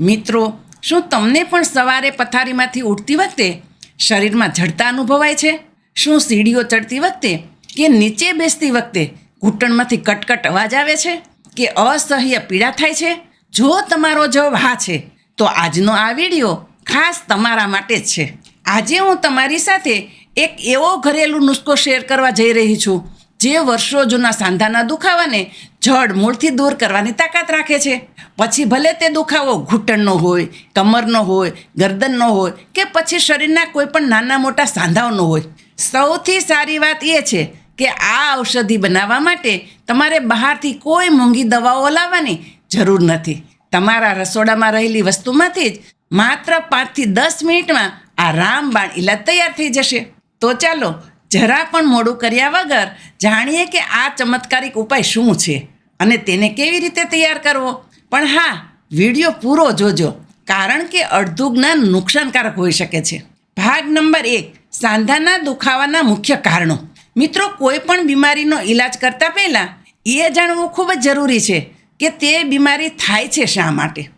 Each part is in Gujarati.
મિત્રો, શું તમને પણ સવારે પથારીમાંથી ઉઠતી વખતે શરીરમાં જડતા અનુભવાય છે? શું સીડીઓ ચડતી વખતે કે નીચે બેસતી વખતે ઘૂંટણમાંથી કટકટ અવાજ આવે છે કે અસહ્ય પીડા થાય છે? જો તમારો જવાબ હા છે, તો આજનો આ વીડિયો ખાસ તમારા માટે જ છે. આજે હું તમારી સાથે એક એવો ઘરેલું નુસ્ખો શેર કરવા જઈ રહી છું જે વર્ષો જૂના સાંધાના દુખાવાને જડ મૂળથી દૂર કરવાની તાકાત રાખે છે. પછી ભલે તે દુખાવો ઘૂંટણનો હોય, કમરનો હોય, ગરદનનો હોય કે પછી શરીરના કોઈ પણ નાના મોટા સાંધાઓનો હોય. સૌથી સારી વાત એ છે કે આ ઔષધિ બનાવવા માટે તમારે બહારથી કોઈ મોંઘી દવાઓ લાવવાની જરૂર નથી. તમારા રસોડામાં રહેલી વસ્તુમાંથી જ માત્ર પાંચથી દસ મિનિટમાં આ રામબાણ ઈલાજ તૈયાર થઈ જશે. તો ચાલો જરા પણ મોડું કર્યા વગર જાણીએ કે આ ચમત્કારિક ઉપાય શું છે અને તેને કેવી રીતે તૈયાર કરવો? પણ હા, વીડિયો પૂરો જોજો, કારણ કે અડધું જ્ઞાન નુકસાનકારક હોઈ શકે છે. ભાગ નંબર એક, સાંધાના દુખાવાના મુખ્ય કારણો. મિત્રો, કોઈ પણ બીમારીનો ઈલાજ કરતાં પહેલાં એ જાણવું ખૂબ જ જરૂરી છે કે તે બીમારી થાય છે શા માટે.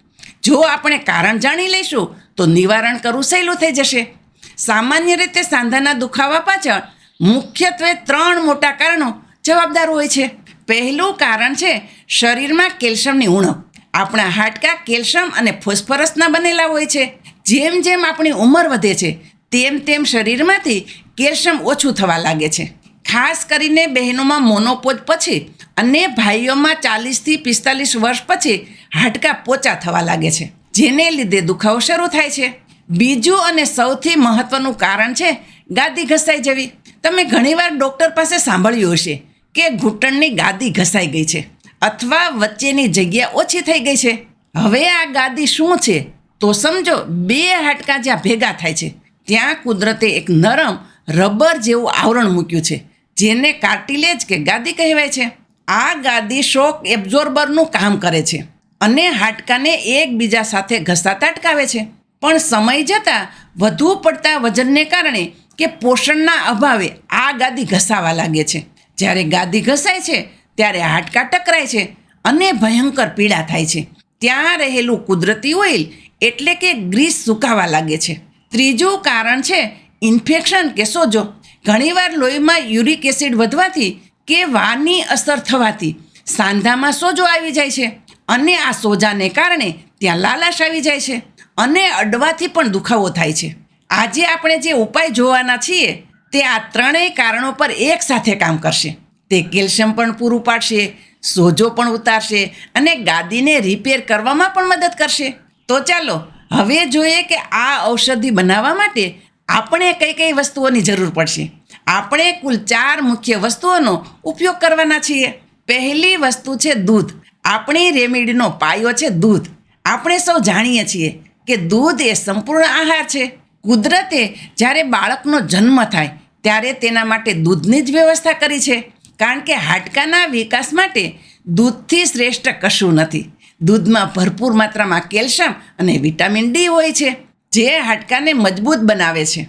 જો આપણે કારણ જાણી લઈશું, તો નિવારણ કરવું સહેલું થઈ જશે. સામાન્ય રીતે સાંધાના દુખાવા પાછળ મુખ્યત્વે ત્રણ મોટા કારણો જવાબદાર હોય છે. પહેલું કારણ છે, શરીરમાં કેલ્શિયમની ઉણપ. આપણા હાડકાં કેલ્શિયમ અને ફોસ્ફરસના બનેલા હોય છે. જેમ જેમ આપણી ઉંમર વધે છે, તેમ તેમ શરીરમાંથી કેલ્શિયમ ઓછું થવા લાગે છે. ખાસ કરીને બહેનોમાં મોનોપોજ પછી અને ભાઈઓમાં ચાલીસથી પિસ્તાલીસ વર્ષ પછી હાડકાં પોચા થવા લાગે છે, જેને લીધે દુખાવો શરૂ થાય છે. બીજું અને સૌથી મહત્વનું કારણ છે, ગાદી ઘસાઈ જવી. તમે ઘણીવાર ડૉક્ટર પાસે સાંભળ્યું હશે કે ઘૂંટણની ગાદી ઘસાઈ ગઈ છે અથવા વચ્ચેની જગ્યા ઓછી થઈ ગઈ છે. હવે આ ગાદી શું છે? તો સમજો, બે હાડકાં જ્યાં ભેગા થાય છે, ત્યાં કુદરતે એક નરમ રબર જેવું આવરણ મૂક્યું છે, જેને કાર્ટિલેજ કે ગાદી કહેવાય છે. આ ગાદી શોક એબ્ઝોર્બરનું કામ કરે છે અને હાડકાને એકબીજા સાથે ઘસાતા અટકાવે છે. પણ સમય જતાં વધુ પડતા વજનને કારણે કે પોષણના અભાવે આ ગાદી ઘસાવા લાગે છે. જ્યારે ગાદી ઘસાય છે, ત્યારે હાડકાં ટકરાય છે અને ભયંકર પીડા થાય છે. ત્યાં રહેલું કુદરતી ઓઇલ એટલે કે ગ્રીસ સુકાવા લાગે છે. ત્રીજું કારણ છે ઇન્ફેક્શન કે સોજો ઘણીવાર લોહીમાં યુરિક એસિડ વધવાથી કે વાની અસર થવાથી સાંધામાં સોજો આવી જાય છે અને આ સોજાને કારણે ત્યાં લાલાશ આવી જાય છે અને અડવાથી પણ દુખાવો થાય છે. આજે આપણે જે ઉપાય જોવાના છીએ, તે આ ત્રણેય કારણો પર એક સાથે કામ કરશે. તે કેલ્શિયમ પણ પૂરું પાડશે, સોજો પણ ઉતારશે અને ગાદીને રિપેર કરવામાં પણ મદદ કરશે. તો ચાલો, હવે જોઈએ કે આ ઔષધિ બનાવવા માટે આપણે કઈ કઈ વસ્તુઓની જરૂર પડશે. આપણે કુલ ચાર મુખ્ય વસ્તુઓનો ઉપયોગ કરવાના છીએ. પહેલી વસ્તુ છે દૂધ. આપણી રેમેડીનો પાયો છે દૂધ. આપણે સૌ જાણીએ છીએ કે દૂધ એ સંપૂર્ણ આહાર છે. કુદરતે જ્યારે બાળકનો જન્મ થાય, ત્યારે તેના માટે દૂધની જ વ્યવસ્થા કરી છે. કારણ કે હાડકાના વિકાસ માટે દૂધથી શ્રેષ્ઠ કશું નથી. દૂધમાં ભરપૂર માત્રામાં કેલ્શિયમ અને વિટામિન ડી હોય છે, જે હાડકાને મજબૂત બનાવે છે.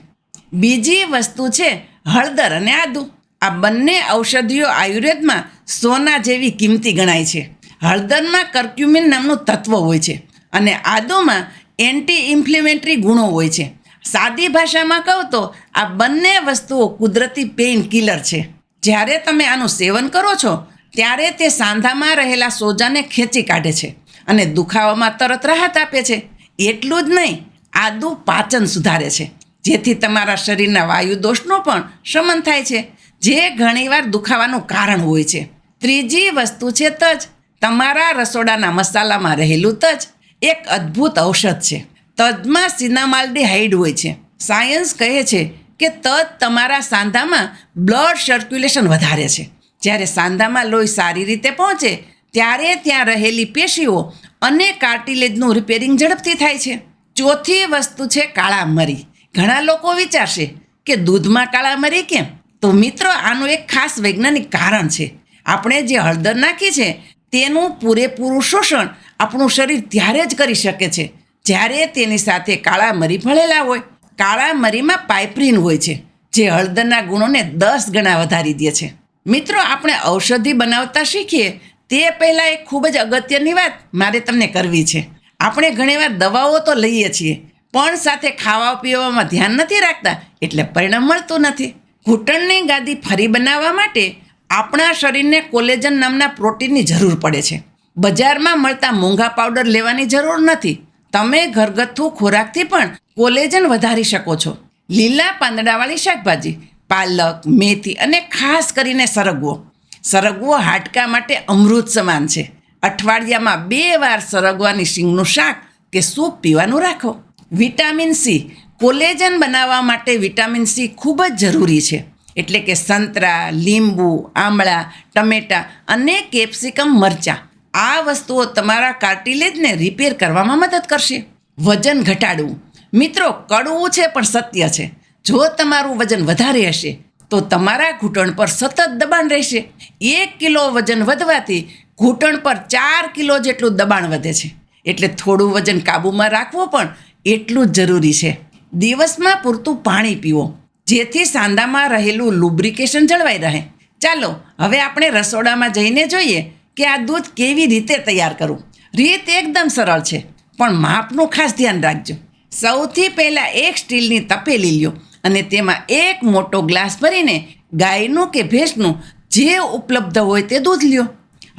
બીજી વસ્તુ છે હળદર અને આદુ. આ બંને ઔષધિઓ આયુર્વેદમાં સોના જેવી કિંમતી ગણાય છે. હળદરમાં કર્ક્યુમિન નામનું તત્વ હોય છે અને આદુમાં એન્ટી ઇન્ફ્લેમેટરી ગુણો હોય છે. સાદી ભાષામાં કહું તો આ બંને વસ્તુઓ કુદરતી પેઇન કિલર છે. જ્યારે તમે આનું સેવન કરો છો, ત્યારે તે સાંધામાં રહેલા સોજાને ખેંચી કાઢે છે અને દુખાવામાં તરત રાહત આપે છે. એટલું જ નહીં, આદુ પાચન સુધારે છે, જેથી તમારા શરીરના વાયુ દોષનો પણ શમન થાય છે. જે ઘણીવાર દુખાવાનું કારણ હોય છે. ત્રીજી વસ્તુ છે તજ. તમારા રસોડાના મસાલામાં રહેલું તજ એક અદ્ભુત ઔષધ છે. તજમાં સિનામાલ્ડીહાઇડ હોય છે. સાયન્સ કહે છે કે તદ તમારા સાંધામાં બ્લડ સર્ક્યુલેશન વધારે છે. જ્યારે સાંધામાં લોહી સારી રીતે પહોંચે, ત્યારે ત્યાં રહેલી પેશીઓ અને કાર્ટિલેજનું રિપેરિંગ ઝડપથી થાય છે. ચોથી વસ્તુ છે કાળા મરી ઘણા લોકો વિચારશે કે દૂધમાં કાળા મરી કેમ? તો મિત્રો, આનું એક ખાસ વૈજ્ઞાનિક કારણ છે. આપણે જે હળદર નાખી છે, તેનું પૂરેપૂરું શોષણ આપણું શરીર ત્યારે જ કરી શકે છે. જ્યારે તેની સાથે કાળા મરી ભળેલા હોય, કાળા મરીમાં પાઇપ્રિન હોય છે, જે હળદરના ગુણોને દસ ગણા વધારી દે છે. મિત્રો, આપણે ઔષધિ બનાવતા શીખીએ, તે પહેલાં એક ખૂબ જ અગત્યની વાત મારે તમને કરવી છે. આપણે ઘણીવાર દવાઓ તો લઈએ છીએ, પણ સાથે ખાવા પીવામાં ધ્યાન નથી રાખતા, એટલે પરિણામ મળતું નથી. ઘૂંટણની ગાદી ફરી બનાવવા માટે આપણા શરીરને કોલેજન નામના પ્રોટીનની જરૂર પડે છે. બજારમાં મળતા મોંઘા પાવડર લેવાની જરૂર નથી. તમે ઘરગથ્થુ ખોરાકથી પણ કોલેજન વધારી શકો છો. લીલા પાંદડાવાળી શાકભાજી, પાલક, મેથી અને ખાસ કરીને સરગવો. સરગવો હાડકા માટે અમૃત સમાન છે. અઠવાડિયામાં બે વાર સરગવાની શીંગનું શાક કે સૂપ પીવાનું રાખો. વિટામિન સી, કોલેજન બનાવવા માટે વિટામિન સી ખૂબ જ જરૂરી છે. એટલે કે સંતરા, લીંબુ, આમળા, ટમેટાં અને કેપ્સિકમ મરચાં. આ વસ્તુઓ તમારા કાર્ટિલેજને રિપેર કરવામાં મદદ કરશે. વજન ઘટાડવું. મિત્રો, કડવું છે પણ સત્ય છે. જો તમારું વજન વધારે હશે, તો તમારા ઘૂંટણ પર સતત દબાણ રહેશે. એક કિલો વજન વધવાથી ઘૂંટણ પર ચાર કિલો જેટલું દબાણ વધે છે. એટલે થોડું વજન કાબૂમાં રાખવું પણ એટલું જ જરૂરી છે. દિવસમાં પૂરતું પાણી પીવો, જેથી સાંધામાં રહેલું લુબ્રિકેશન જળવાઈ રહે. ચાલો, હવે આપણે રસોડામાં જઈને જોઈએ કે આ દૂધ કેવી રીતે તૈયાર કરવું રીત એકદમ સરળ છે, પણ માપનું ખાસ ધ્યાન રાખજો. સૌથી પહેલાં એક સ્ટીલની તપેલી લ્યો અને તેમાં એક મોટો ગ્લાસ ભરીને ગાયનું કે ભેંસનું જે ઉપલબ્ધ હોય તે દૂધ લ્યો.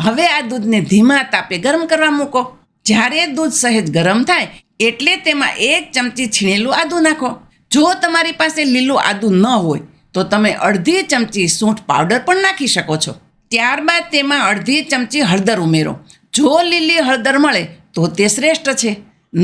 હવે આ દૂધને ધીમા તાપે ગરમ કરવા મૂકો. જ્યારે દૂધ સહેજ ગરમ થાય, એટલે તેમાં એક ચમચી છીણેલું આદું નાખો. જો તમારી પાસે લીલું આદું ન હોય, તો તમે અડધી ચમચી સૂંઠ પાવડર પણ નાખી શકો છો. ત્યારબાદ તેમાં અડધી ચમચી હળદર ઉમેરો. જો લીલી હળદર મળે તો તે શ્રેષ્ઠ છે,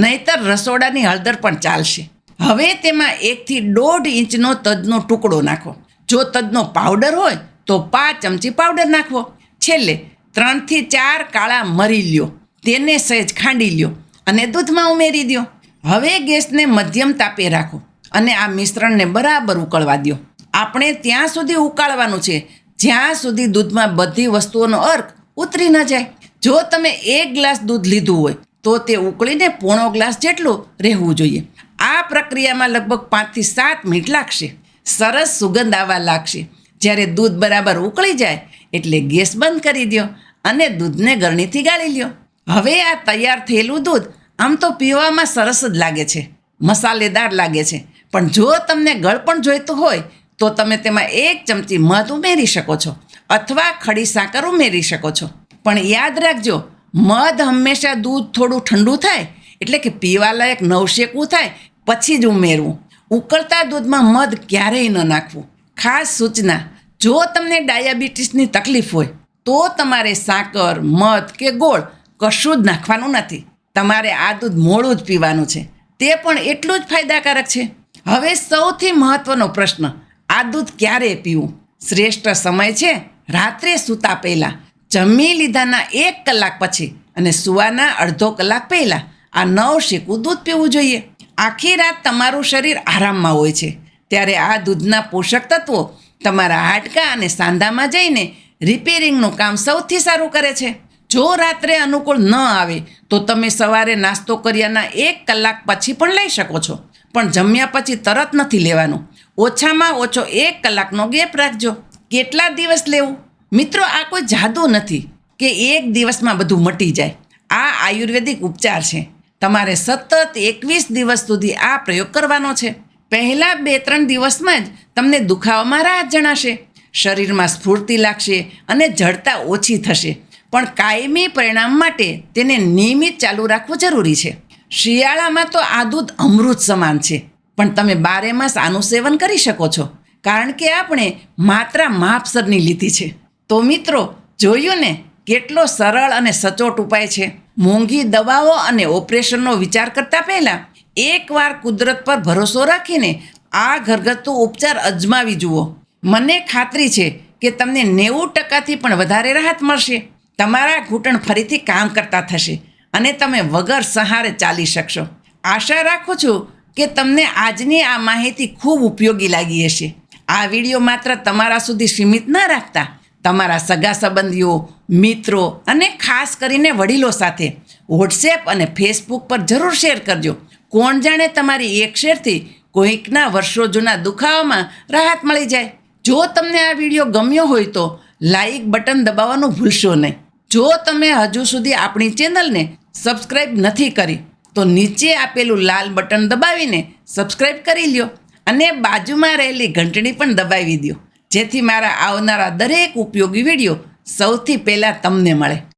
નહીતર રસોડાની હળદર પણ ચાલશે. હવે તેમાં એકથી દોઢ ઇંચનો તજનો ટુકડો નાખો. જો તજનો પાવડર હોય તો પાંચ ચમચી પાવડર નાખવો. છેલ્લે ત્રણથી ચાર કાળા મરી લ્યો. તેને સહેજ ખાંડી લ્યો અને દૂધમાં ઉમેરી દો હવે ગેસને મધ્યમ તાપે રાખો અને આ મિશ્રણને બરાબર ઉકળવા દો આપણે ત્યાં સુધી ઉકાળવાનું છે જ્યાં સુધી દૂધમાં બધી વસ્તુઓનો અર્ક ઉતરી ન જાય. જો તમે એક ગ્લાસ દૂધ લીધું હોય, તો તે ઉકળીને પોણો ગ્લાસ જેટલું રહેવું જોઈએ. આ પ્રક્રિયામાં લગભગ પાંચથી સાત મિનિટ લાગશે. સરસ સુગંધ આવવા લાગશે. જ્યારે દૂધ બરાબર ઉકળી જાય, એટલે ગેસ બંધ કરી દો અને દૂધને ગરણીથી ગાળી લ્યો. હવે આ તૈયાર થયેલું દૂધ આમ તો પીવામાં સરસ જ લાગે છે. મસાલેદાર લાગે છે. પણ જો તમને ગળપણ જોઈતું હોય તો તમે તેમાં એક ચમચી મધ ઉમેરી શકો છો અથવા ખડી સાકર ઉમેરી શકો છો. પણ યાદ રાખજો, મધ હંમેશા દૂધ થોડું ઠંડુ થાય એટલે કે પીવાલાયક નવશેકવું થાય, પછી જ ઉમેરવું. ઉકળતા દૂધમાં મધ ક્યારેય ન નાખવું. ખાસ સૂચના, જો તમને ડાયાબિટીસની તકલીફ હોય, તો તમારે સાકર, મધ કે ગોળ કશું જ નાખવાનું નથી. તમારે આ દૂધ મોડું જ પીવાનું છે. તે પણ એટલું જ ફાયદાકારક છે. હવે સૌથી મહત્ત્વનો પ્રશ્ન આ દૂધ ક્યારે પીવું? શ્રેષ્ઠ સમય છે? રાત્રે સૂતા પહેલાં. જમી લીધાના એક કલાક પછી અને સુવાના અડધો કલાક પહેલાં આ નવ શેકું દૂધ પીવું જોઈએ. આખી રાત તમારું શરીર આરામમાં હોય છે. ત્યારે આ દૂધના પોષક તત્વો તમારા હાડકાં અને સાંધામાં જઈને રિપેરિંગનું કામ સૌથી સારું કરે છે. જો રાત્રે અનુકૂળ ન આવે, તો તમે સવારે નાસ્તો કર્યાના એક કલાક પછી પણ લઈ શકો છો. પણ જમ્યા પછી તરત નથી લેવાનું. ઓછામાં ઓછો એક કલાકનો ગેપ રાખજો. કેટલા દિવસ લેવું? મિત્રો, આ કોઈ જાદુ નથી કે એક દિવસમાં બધું મટી જાય. આ આયુર્વેદિક ઉપચાર છે. તમારે સતત એકવીસ દિવસ સુધી આ પ્રયોગ કરવાનો છે. પહેલાં બે ત્રણ દિવસમાં જ તમને દુખાવામાં રાહત જણાશે. શરીરમાં સ્ફૂર્તિ લાગશે અને જડતા ઓછી થશે. પણ કાયમી પરિણામ માટે તેને નિયમિત ચાલુ રાખવું જરૂરી છે. શિયાળામાં તો આ દૂધ અમૃત સમાન છે. પણ તમે બારે માસ આનું સેવન કરી શકો છો. કારણ કે આપણે માત્રા માપસરની લીધી છે. તો મિત્રો, જોયું ને કેટલો સરળ અને સચોટ ઉપાય છે. મોંઘી દવાઓ અને ઓપરેશનનો વિચાર કરતા પહેલાં એકવાર કુદરત પર ભરોસો રાખીને આ ઘરગથ્થુ ઉપચાર અજમાવી જુઓ. મને ખાતરી છે કે તમને નેવું ટકાથી પણ વધારે રાહત મળશે. તમારા ઘૂંટણ ફરીથી કામ કરતા થશે અને તમે વગર સહારે ચાલી શકશો. આશા રાખું છું કે તમને આજની આ માહિતી ખૂબ ઉપયોગી લાગી હશે. આ વીડિયો માત્ર તમારા સુધી સીમિત ન રાખતા, તમારા સગા સંબંધીઓ, મિત્રો અને ખાસ કરીને વડીલો સાથે વોટ્સએપ અને ફેસબુક પર જરૂર શેર કરજો. કોણ જાણે તમારી એક શેરથી કોઈકના વર્ષો જૂના દુખાવામાં રાહત મળી જાય. જો તમને આ વીડિયો ગમ્યો હોય તો લાઈક બટન દબાવવાનું ભૂલશો નહીં. જો તમે હજુ સુધી આપણી ચેનલને સબસ્ક્રાઈબ નથી કરી તો નીચે આપેલું લાલ બટન દબાવીને સબસ્ક્રાઈબ કરી લ્યો અને બાજુમાં રહેલી ઘંટડી પણ દબાવી દો જેથી મારા આવનારા દરેક ઉપયોગી વીડિયો સૌથી પહેલાં તમને મળે.